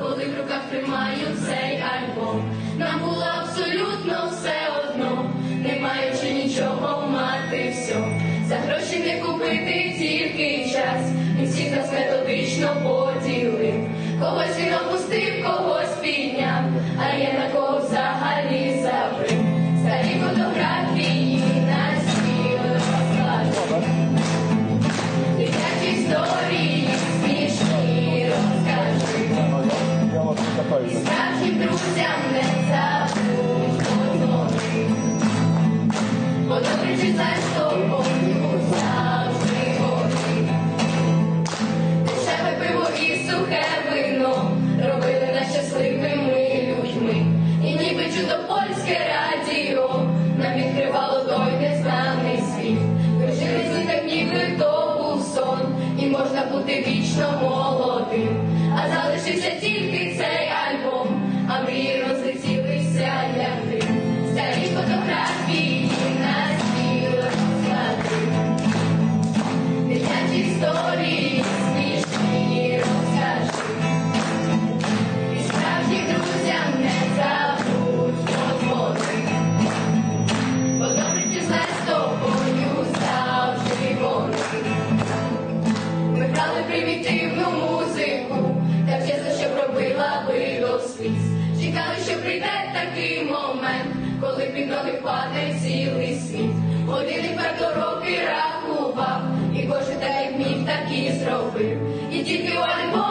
коли в руках тримаю цей альбом. Нам було абсолютно все одно, не маючи нічого мати все. За гроші не купити тільки час. І всіх нас методично поділив. Когось він опустив, когось підняв, а я на можна бути вічно молодим. А залишився тільки історії смішні розкажи. І справжнім друзям не забудь подзвони. Бо добре чи зле з тобою завжди примітивну музику, так чесно, що пробила би до сліз. Чекали, що прийде такий момент, коли під ноги впаде цілий світ. Годинник так і зробив. І тільки у альбомі